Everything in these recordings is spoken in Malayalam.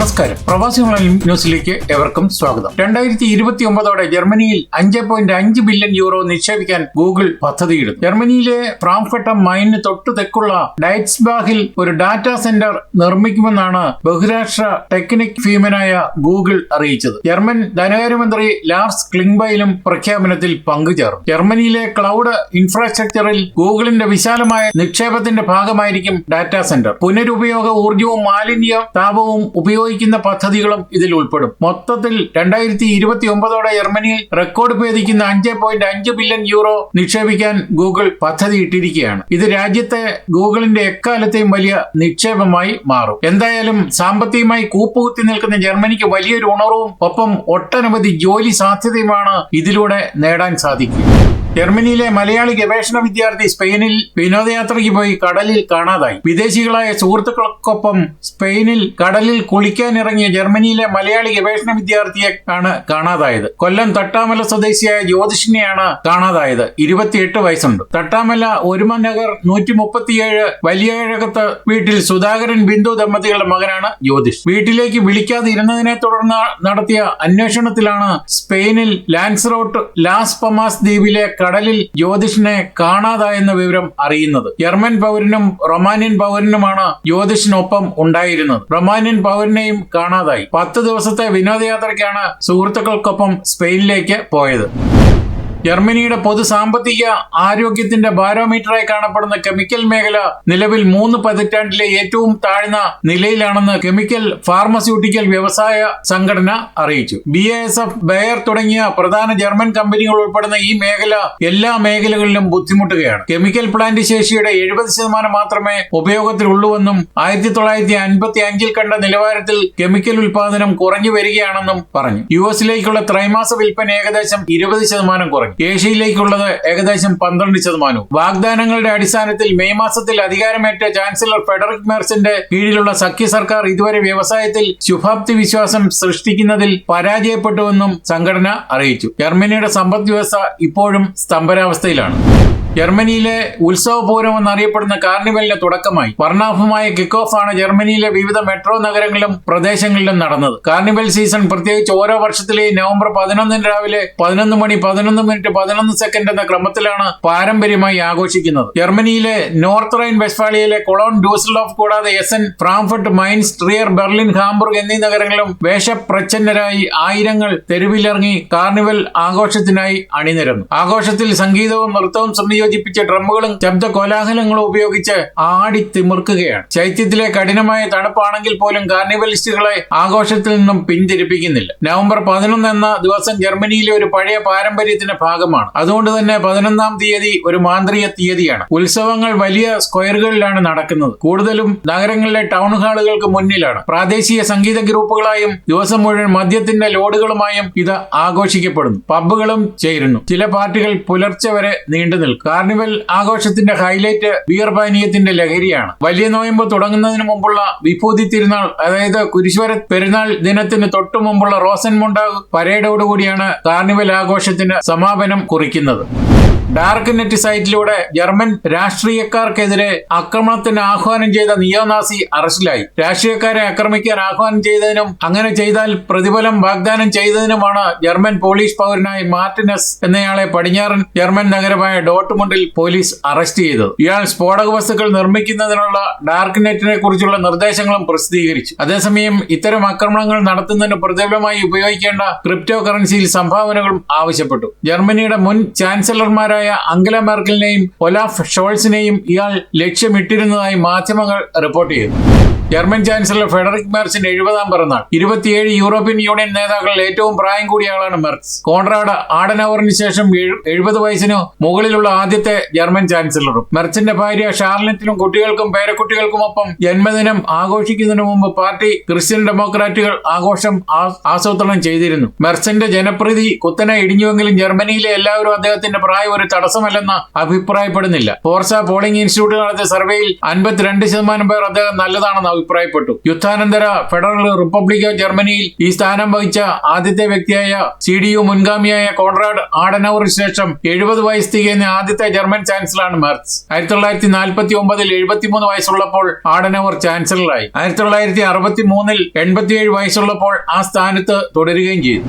നമസ്കാരം. പ്രവാസി ഓൺലൈൻ ന്യൂസിലേക്ക് എവർക്കും സ്വാഗതം. രണ്ടായിരത്തി ഇരുപത്തി ഒമ്പതോടെ ജർമ്മനിയിൽ അഞ്ച് പോയിന്റ് അഞ്ച് ബില്യൺ യൂറോ നിക്ഷേപിക്കാൻ ഗൂഗിൾ പദ്ധതിയിടുന്നു. ജർമ്മനിയിലെ ഫ്രാംഫട്ടം മൈനിന് തൊട്ടു തെക്കുള്ള ഡയറ്റ്സ്ബാഹിൽ ഒരു ഡാറ്റാ സെന്റർ നിർമ്മിക്കുമെന്നാണ് ബഹുരാഷ്ട്ര ടെക്നിക് ഫീമനായ ഗൂഗിൾ അറിയിച്ചത്. ജർമ്മൻ ധനകാര്യമന്ത്രി ലാർസ് ക്ലിംഗ്ബയിലും പ്രഖ്യാപനത്തിൽ പങ്കുചേർന്നു. ജർമ്മനിയിലെ ക്ലൗഡ് ഇൻഫ്രാസ്ട്രക്ചറിൽ ഗൂഗിളിന്റെ വിശാലമായ നിക്ഷേപത്തിന്റെ ഭാഗമായിരിക്കും ഡാറ്റാ സെന്റർ. പുനരുപയോഗ ഊർജവും മാലിന്യ താപവും ഉപയോഗിക്കുന്ന പദ്ധതികളും ഇതിൽ ഉൾപ്പെടും. മൊത്തത്തിൽ രണ്ടായിരത്തി ഇരുപത്തി ഒമ്പതോടെ ജർമ്മനിയിൽ റെക്കോർഡ് ഭേദിക്കുന്ന അഞ്ച് പോയിന്റ് അഞ്ച് ബില്യൺ യൂറോ നിക്ഷേപിക്കാൻ ഗൂഗിൾ പദ്ധതി ഇട്ടിരിക്കുകയാണ്. ഇത് രാജ്യത്തെ ഗൂഗിളിന്റെ എക്കാലത്തെയും വലിയ നിക്ഷേപമായി മാറും. എന്തായാലും സാമ്പത്തികമായി കൂപ്പുകുത്തി നിൽക്കുന്ന ജർമ്മനിക്ക് വലിയൊരു ഉണർവും ഒപ്പം ഒട്ടനവധി ജോലി സാധ്യതയുമാണ് ഇതിലൂടെ നേടാൻ സാധിക്കുക. ജർമ്മനിയിലെ മലയാളി ഗവേഷണ വിദ്യാർത്ഥി സ്പെയിനിൽ വിനോദയാത്രയ്ക്ക് പോയി കടലിൽ കാണാതായി. വിദേശികളായ സുഹൃത്തുക്കൾക്കൊപ്പം സ്പെയിനിൽ കടലിൽ കുളിക്കാനിറങ്ങിയ ജർമ്മനിയിലെ മലയാളി ഗവേഷണ വിദ്യാർത്ഥിയെ ആണ് കാണാതായത്. കൊല്ലം തട്ടാമല സ്വദേശിയായ ജ്യോതിഷിനെയാണ് കാണാതായത്. ഇരുപത്തിയെട്ട് വയസ്സുണ്ട്. തട്ടാമല ഒരുമ നഗർ നൂറ്റി മുപ്പത്തിയേഴ് വലിയഴകത്ത് വീട്ടിൽ സുധാകരൻ ബിന്ദു ദമ്പതികളുടെ മകനാണ് ജ്യോതിഷ്. വീട്ടിലേക്ക് വിളിക്കാതെ ഇരുന്നതിനെ തുടർന്ന് നടത്തിയ അന്വേഷണത്തിലാണ് സ്പെയിനിൽ ലാൻസ്റോട്ട് ലാസ് പമാസ് ദ്വീപിലെ കടലിൽ ജ്യോതിഷിനെ കാണാതായെന്ന വിവരം അറിയുന്നത്. ജർമ്മൻ പൗരനും റൊമാനിയൻ പൗരനുമാണ് ജ്യോതിഷിനൊപ്പം ഉണ്ടായിരുന്നത്. റൊമാനിയൻ പൗരനെയും കാണാതായി. പത്ത് ദിവസത്തെ വിനോദയാത്രയ്ക്കാണ് സുഹൃത്തുക്കൾക്കൊപ്പം സ്പെയിനിലേക്ക് പോയത്. ജർമ്മനിയുടെ പൊതു സാമ്പത്തിക ആരോഗ്യത്തിന്റെ ബാരോമീറ്ററായി കാണപ്പെടുന്ന കെമിക്കൽ മേഖല നിലവിൽ മൂന്ന് പതിറ്റാണ്ടിലെ ഏറ്റവും താഴ്ന്ന നിലയിലാണെന്ന് കെമിക്കൽ ഫാർമസ്യൂട്ടിക്കൽ വ്യവസായ സംഘടന അറിയിച്ചു. ബി എസ് എഫ് ബെയർ തുടങ്ങിയ പ്രധാന ജർമ്മൻ കമ്പനികൾ ഉൾപ്പെടുന്ന ഈ മേഖല എല്ലാ മേഖലകളിലും ബുദ്ധിമുട്ടുകയാണ്. കെമിക്കൽ പ്ലാന്റ് ശേഷിയുടെ എഴുപത് ശതമാനം മാത്രമേ ഉപയോഗത്തിലുള്ളൂവെന്നും ആയിരത്തി തൊള്ളായിരത്തി അൻപത്തി അഞ്ചിൽ കണ്ട നിലവാരത്തിൽ കെമിക്കൽ ഉൽപാദനം കുറഞ്ഞു വരികയാണെന്നും പറഞ്ഞു. യു എസിലേക്കുള്ള ത്രൈമാസ വിൽപ്പന ഏകദേശം ഇരുപത് ശതമാനം കുറഞ്ഞു. ഏഷ്യയിലേക്കുള്ളത് ഏകദേശം പന്ത്രണ്ട് ശതമാനവും. വാഗ്ദാനങ്ങളുടെ അടിസ്ഥാനത്തിൽ മെയ് മാസത്തിൽ അധികാരമേറ്റ ചാൻസലർ ഫെഡറിക് മേർസിന്റെ കീഴിലുള്ള സഖ്യ സർക്കാർ ഇതുവരെ വ്യവസായത്തിൽ ശുഭാപ്തി വിശ്വാസം സൃഷ്ടിക്കുന്നതിൽ പരാജയപ്പെട്ടുവെന്നും സംഘടന അറിയിച്ചു. ജർമ്മനിയുടെ സമ്പദ് വ്യവസ്ഥ ഇപ്പോഴും സ്തംഭനാവസ്ഥയിലാണ്. ജർമ്മനിയിലെ ഉത്സവപൂരം എന്നറിയപ്പെടുന്ന കാർണിവലിന്റെ തുടക്കമായി. വർണാഭമായ കിക്ക് ഓഫ് ആണ് ജർമ്മനിയിലെ വിവിധ മെട്രോ നഗരങ്ങളിലും പ്രദേശങ്ങളിലും നടന്നത്. കാർണിവൽ സീസൺ പ്രത്യേകിച്ച് ഓരോ വർഷത്തിലെയും നവംബർ പതിനൊന്നിന് രാവിലെ പതിനൊന്ന് മണി പതിനൊന്ന് മിനിറ്റ് പതിനൊന്ന് സെക്കൻഡ് എന്ന ക്രമത്തിലാണ് പാരമ്പര്യമായി ആഘോഷിക്കുന്നത്. ജർമ്മനിയിലെ നോർത്ത് റൈൻ വെസ്റ്റ്ഫാളിയയിലെ കൊളോൺ ഡൂസൽഡോഫ് കൂടാതെ Essen Frankfurt Mainz Trier Berlin Hamburg എന്നീ നഗരങ്ങളിലും വേഷപ്രച്ഛന്നരായി ആയിരങ്ങൾ തെരുവിലിറങ്ങി കാർണിവൽ ആഘോഷത്തിനായി അണിനിരന്നു. ആഘോഷത്തിൽ സംഗീതവും നൃത്തവും സംയോജിപ്പിച്ച ഡ്രമ്മുകളും ശബ്ദ കോലാഹലങ്ങളും ഉപയോഗിച്ച് ആടി തിമിർക്കുകയാണ്. ചൈത്യത്തിലെ കഠിനമായ തണുപ്പാണെങ്കിൽ പോലും കാർണിവലിസ്റ്റുകളെ ആഘോഷത്തിൽ നിന്നും പിന്തിരിപ്പിക്കുന്നില്ല. നവംബർ പതിനൊന്ന് എന്ന ദിവസം ജർമ്മനിയിലെ ഒരു പഴയ പാരമ്പര്യത്തിന്റെ ഭാഗമാണ്. അതുകൊണ്ട് തന്നെ പതിനൊന്നാം തീയതി ഒരു മാന്ത്രിക തീയതിയാണ്. ഉത്സവങ്ങൾ വലിയ സ്ക്വയറുകളിലാണ് നടക്കുന്നത്. കൂടുതലും നഗരങ്ങളിലെ ടൗൺ ഹാളുകൾക്ക് മുന്നിലാണ്. പ്രാദേശിക സംഗീത ഗ്രൂപ്പുകളായും ദിവസം മുഴുവൻ മദ്യത്തിന്റെ ലോഡുകളുമായും ഇത് ആഘോഷിക്കപ്പെടുന്നു. പബ്ബുകളും ചേരുന്നു. ചില പാർട്ടികൾ പുലർച്ചെ വരെ നീണ്ടു നിൽക്കും കാർണിവൽ ആഘോഷത്തിന്റെ ഹൈലൈറ്റ് ബിയർ പാനീയത്തിന്റെ ലഹരിയാണ്. വലിയ നോയമ്പ് തുടങ്ങുന്നതിന് മുമ്പുള്ള വിഭൂതി തിരുനാൾ അതായത് കുരിശുവര പെരുന്നാൾ ദിനത്തിന് തൊട്ടു മുമ്പുള്ള റോസൻ മുണ്ടാവ് പരേഡോടുകൂടിയാണ് കാർണിവൽ ആഘോഷത്തിന് സമാപനം കുറിക്കുന്നത്. ഡാർക്ക് നെറ്റ് സൈറ്റിലൂടെ ജർമ്മൻ രാഷ്ട്രീയക്കാർക്കെതിരെ ആക്രമണത്തിന് ആഹ്വാനം ചെയ്ത നിയോനാസി അറസ്റ്റിലായി. രാഷ്ട്രീയക്കാരെ ആക്രമിക്കാൻ ആഹ്വാനം ചെയ്തതിനും അങ്ങനെ ചെയ്താൽ പ്രതിഫലം വാഗ്ദാനം ചെയ്തതിനുമാണ് ജർമ്മൻ പോലീസ് പൗരനായ മാർട്ടിനസ് എന്നയാളെ പടിഞ്ഞാറൻ ജർമ്മൻ നഗരമായ ഡോട്ട്മുണ്ടിൽ പോലീസ് അറസ്റ്റ് ചെയ്തത്. ഇയാൾ സ്ഫോടക വസ്തുക്കൾ നിർമ്മിക്കുന്നതിനുള്ള ഡാർക്ക് നെറ്റിനെ കുറിച്ചുള്ള നിർദ്ദേശങ്ങളും പ്രസിദ്ധീകരിച്ചു. അതേസമയം ഇത്തരം ആക്രമണങ്ങൾ നടത്തുന്നതിന് പ്രതിഫലമായി ഉപയോഗിക്കേണ്ട ക്രിപ്റ്റോ കറൻസിയിൽ സംഭാവനകളും ആവശ്യപ്പെട്ടു. ജർമ്മനിയുടെ മുൻ ചാൻസലർമാരായ അംഗല മെർക്കലിനെയും ഒലാഫ് ഷോൾസിനെയും ഇയാൾ ലക്ഷ്യമിട്ടിരുന്നതായി മാധ്യമങ്ങൾ റിപ്പോർട്ട് ചെയ്തു ജർമ്മൻ ചാൻസലർ ഫെഡറിക് മെർസിന്റെ എഴുപതാം പിറന്നാൾ. ഇരുപത്തിയേഴ് യൂറോപ്യൻ യൂണിയൻ നേതാക്കളിൽ ഏറ്റവും പ്രായം കൂടിയ ആളാണ് മെർസ് കോൺറാഡ് ആഡനവറിന് ശേഷം എഴുപത് വയസ്സിനു മുകളിലുള്ള ആദ്യത്തെ ജർമ്മൻ ചാൻസലറും. മെർസിന്റെ ഭാര്യ ഷാർലറ്റിനും കുട്ടികൾക്കും പേരക്കുട്ടികൾക്കുമൊപ്പം ജന്മദിനം ആഘോഷിക്കുന്നതിന് മുമ്പ് പാർട്ടി ക്രിസ്ത്യൻ ഡെമോക്രാറ്റുകൾ ആഘോഷം ആസൂത്രണം ചെയ്തിരുന്നു. മെർസിന്റെ ജനപ്രീതി കുത്തനെ ഇടിഞ്ഞുവെങ്കിലും ജർമ്മനിയിലെ എല്ലാവരും അദ്ദേഹത്തിന്റെ പ്രായം ഒരു തടസ്സമല്ലെന്ന് അഭിപ്രായപ്പെടുന്നില്ല. ഫോർസ പോളിംഗ് ഇൻസ്റ്റിറ്റ്യൂട്ട് നടത്തിയ സർവേയിൽ അൻപത്തിരണ്ട് ശതമാനം പേർ അദ്ദേഹം നല്ലതാണെന്ന് അഭിപ്രായപ്പെട്ടു. യുദ്ധാനന്തര ഫെഡറൽ റിപ്പബ്ലിക് ഓഫ് ജർമ്മനിയിൽ ഈ സ്ഥാനം വഹിച്ച ആദ്യത്തെ വ്യക്തിയായ സി ഡി യു മുൻഗാമിയായ കോൺറാഡ് ആഡനവറിന് ശേഷം എഴുപത് വയസ്സ് തികയുന്ന ആദ്യത്തെ ജർമ്മൻ ചാൻസലറാണ് മെർസ് ആയിരത്തി തൊള്ളായിരത്തി നാൽപ്പത്തി ഒമ്പതിൽ എഴുപത്തിമൂന്ന് വയസ്സുള്ളപ്പോൾ ആഡനവർ ചാൻസലറായി. ആയിരത്തി തൊള്ളായിരത്തി അറുപത്തി മൂന്നിൽ എൺപത്തിയേഴ് വയസ്സുള്ളപ്പോൾ ആ സ്ഥാനത്ത് തുടരുകയും ചെയ്തു.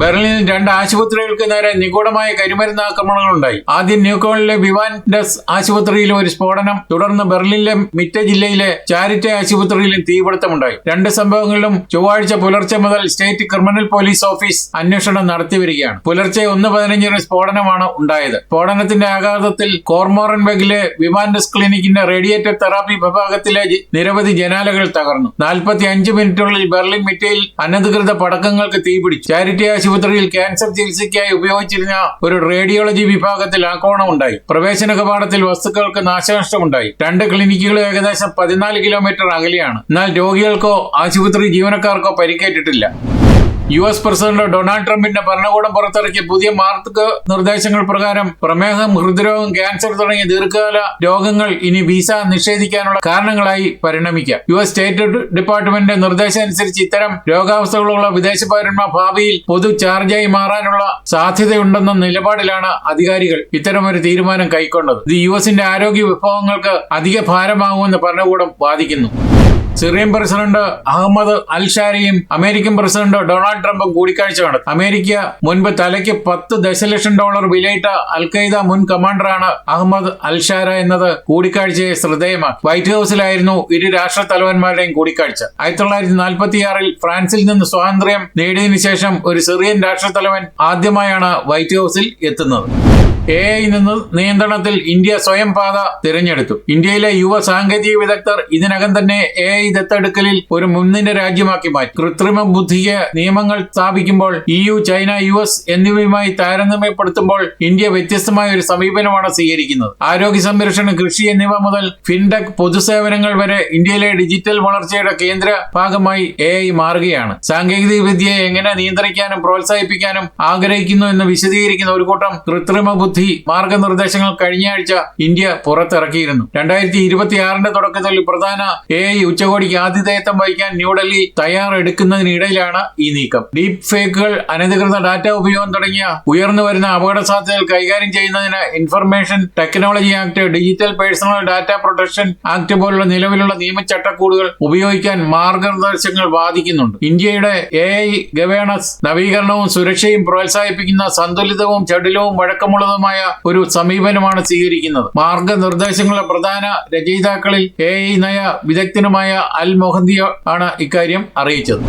ബെർലിനിൽ രണ്ട് ആശുപത്രികൾക്ക് നേരെ നിഗൂഢമായ കരിമരുന്ന് ആക്രമണങ്ങൾ ഉണ്ടായി ആദ്യം ന്യൂക്കോളിലെ വിവാൻഡസ് ആശുപത്രിയിലെ ഒരു സ്ഫോടനം തുടർന്ന് ബെർലിനിലെ മിറ്റ ജില്ലയിലെ ചാരിറ്റി ആശുപത്രിയിലും തീപിടുത്തമുണ്ടായി. രണ്ട് സംഭവങ്ങളിലും ചൊവ്വാഴ്ച പുലർച്ചെ മുതൽ സ്റ്റേറ്റ് ക്രിമിനൽ പോലീസ് ഓഫീസ് അന്വേഷണം നടത്തി വരികയാണ്. പുലർച്ചെ ഒന്ന് പതിനഞ്ചിന് സ്ഫോടനമാണ് ഉണ്ടായത്. സ്ഫോടനത്തിന്റെ ആഘാതത്തിൽ കോർമോറൻ കോർമോറൻബെഗിലെ വിവാൻഡസ് ക്ലിനിക്കിന്റെ റേഡിയേറ്റർ തെറാപ്പി വിഭാഗത്തിലെ നിരവധി ജനാലകൾ തകർന്നു. നാൽപ്പത്തി അഞ്ച് മിനിറ്റുള്ളിൽ ബെർലിൻ മിറ്റയിൽ അനധികൃത പടക്കങ്ങൾക്ക് തീപിടിച്ചു. ചാരിറ്റി ആശുപത്രിയിൽ ക്യാൻസർ ചികിത്സയ്ക്കായി ഉപയോഗിച്ചിരുന്ന ഒരു റേഡിയോളജി വിഭാഗത്തിൽ ആക്രമണം ഉണ്ടായി. പ്രവേശന കവാടത്തിൽ വസ്തുക്കൾക്ക് നാശനഷ്ടമുണ്ടായി. രണ്ട് ക്ലിനിക്കുകൾ ഏകദേശം പതിനാല് കിലോമീറ്റർ അകലെയാണ്. എന്നാൽ രോഗികൾക്കോ ആശുപത്രി ജീവനക്കാർക്കോ പരിക്കേറ്റിട്ടില്ല. യു എസ് പ്രസിഡന്റ് ഡൊണാൾഡ് ട്രംപിന്റെ ഭരണകൂടം പുറത്തിറക്കിയ പുതിയ മാർഗ നിർദ്ദേശങ്ങൾ പ്രകാരം പ്രമേഹം ഹൃദ്രോഗം ക്യാൻസർ തുടങ്ങിയ ദീർഘകാല രോഗങ്ങൾ ഇനി വിസ നിഷേധിക്കാനുള്ള കാരണങ്ങളായി പരിണമിക്കാം. യു എസ് സ്റ്റേറ്റ് ഡിപ്പാർട്ട്മെന്റിന്റെ നിർദ്ദേശം അനുസരിച്ച് ഇത്തരം രോഗാവസ്ഥകളുള്ള വിദേശ പൗരന്മാർ ഭാവിയിൽ പൊതു ചാർജായി മാറാനുള്ള സാധ്യതയുണ്ടെന്ന നിലപാടിലാണ് അധികാരികൾ ഇത്തരമൊരു തീരുമാനം കൈക്കൊണ്ടത്. ഇത് യു എസിന്റെ ആരോഗ്യ വിഭവങ്ങൾക്ക് അധിക ഭാരമാകുമെന്ന് ഭരണകൂടം വാദിക്കുന്നു. സിറിയൻ പ്രസിഡന്റ് അഹമ്മദ് അൽഷാരിയും അമേരിക്കൻ പ്രസിഡന്റ് ഡൊണാൾഡ് ട്രംപും കൂടിക്കാഴ്ച നടത്തി അമേരിക്ക മുൻപ് തലയ്ക്ക് പത്ത് ദശലക്ഷം ഡോളർ വിലയിട്ട അൽ ഖൈദ മുൻ കമാൻഡറാണ് അഹമ്മദ് അൽഷാര എന്നത് കൂടിക്കാഴ്ചയെ ശ്രദ്ധേയമാക്കി. വൈറ്റ് ഹൌസിലായിരുന്നു ഇരു രാഷ്ട്ര തലവന്മാരുടെയും കൂടിക്കാഴ്ച. ആയിരത്തി തൊള്ളായിരത്തി നാൽപ്പത്തിയാറിൽ ഫ്രാൻസിൽ നിന്ന് സ്വാതന്ത്ര്യം നേടിയതിനു ശേഷം ഒരു സിറിയൻ രാഷ്ട്രത്തലവൻ ആദ്യമായാണ് വൈറ്റ് ഹൌസിൽ എത്തുന്നത്. എ ഐ നിന്ന് നിയന്ത്രണത്തിൽ ഇന്ത്യ സ്വയം പാത തിരഞ്ഞെടുത്തു. ഇന്ത്യയിലെ യുവ സാങ്കേതിക വിദഗ്ധർ ഇതിനകം തന്നെ എ ഐ ദത്തെടുക്കലിൽ ഒരു മുൻനിര രാജ്യമാക്കി മാറ്റി. കൃത്രിമ ബുദ്ധിക്ക് നിയമങ്ങൾ സ്ഥാപിക്കുമ്പോൾ E U China U S എന്നിവയുമായി താരതമ്യപ്പെടുത്തുമ്പോൾ ഇന്ത്യ വ്യത്യസ്തമായ ഒരു സമീപനമാണ് സ്വീകരിക്കുന്നത്. ആരോഗ്യ സംരക്ഷണം കൃഷി എന്നിവ മുതൽ ഫിൻടെക് പൊതുസേവനങ്ങൾ വരെ ഇന്ത്യയിലെ ഡിജിറ്റൽ വളർച്ചയുടെ കേന്ദ്ര ഭാഗമായി എ ഐ മാറുകയാണ്. സാങ്കേതിക വിദ്യയെ എങ്ങനെ നിയന്ത്രിക്കാനും പ്രോത്സാഹിപ്പിക്കാനും ആഗ്രഹിക്കുന്നു എന്ന് വിശദീകരിക്കുന്ന ഒരു കൂട്ടം കൃത്രിമ ബുദ്ധി മാർഗനിർദ്ദേശങ്ങൾ കഴിഞ്ഞ ആഴ്ച ഇന്ത്യ പുറത്തിറക്കിയിരുന്നു. രണ്ടായിരത്തി ഇരുപത്തിയാറിന്റെ തുടക്കത്തിൽ പ്രധാന എ ഐ ഉച്ചകോടിക്ക് ആതിഥേയത്വം വഹിക്കാൻ ന്യൂഡൽഹി തയ്യാറെടുക്കുന്നതിനിടയിലാണ് ഈ നീക്കം. ഡീപ് ഫേക്കുകൾ അനധികൃത ഡാറ്റ ഉപയോഗം തുടങ്ങിയ ഉയർന്നു വരുന്ന അപകട സാധ്യതകൾ കൈകാര്യം ചെയ്യുന്നതിന് information technology act digital personal data protection act പോലുള്ള നിലവിലുള്ള നിയമചട്ടക്കൂടുകൾ ഉപയോഗിക്കാൻ മാർഗനിർദ്ദേശങ്ങൾ വാദിക്കുന്നുണ്ട്. ഇന്ത്യയുടെ എ ഐ ഗവേണസ് നവീകരണവും സുരക്ഷയും പ്രോത്സാഹിപ്പിക്കുന്ന സന്തുലിതവും ചടുലവും വഴക്കമുള്ളതുമായ ഒരു സമീപനമാണ് സ്വീകരിക്കുന്നത്. മാർഗനിർദ്ദേശങ്ങളുടെ പ്രധാന രചയിതാക്കളിൽ എ ഐ നയ വിദഗ്ധനുമായ അൽ മൊഹന്തിയ ആണ് ഇക്കാര്യം അറിയിച്ചത്.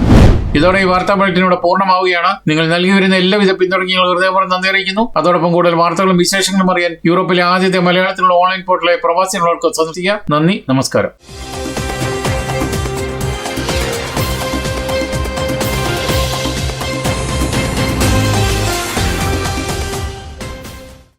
ഇതോടെ ഈ വാർത്താ ബുള്ളറ്റിൻ ഇവിടെ പൂർണമാവുകയാണ്. നിങ്ങൾ നൽകി വരുന്ന എല്ലാവിധ പിന്തുണയ്ക്കും ഹൃദയപൂർവം നന്ദി അറിയിക്കുന്നു. അതോടൊപ്പം കൂടുതൽ വാർത്തകളും വിശേഷങ്ങളും അറിയാൻ യൂറോപ്പിലെ ആദ്യത്തെ മലയാളത്തിലുള്ള ഓൺലൈൻ പോർട്ടലായ പ്രവാസികളോർക്ക് സന്ദർശിക്കുക. നന്ദി നമസ്കാരം.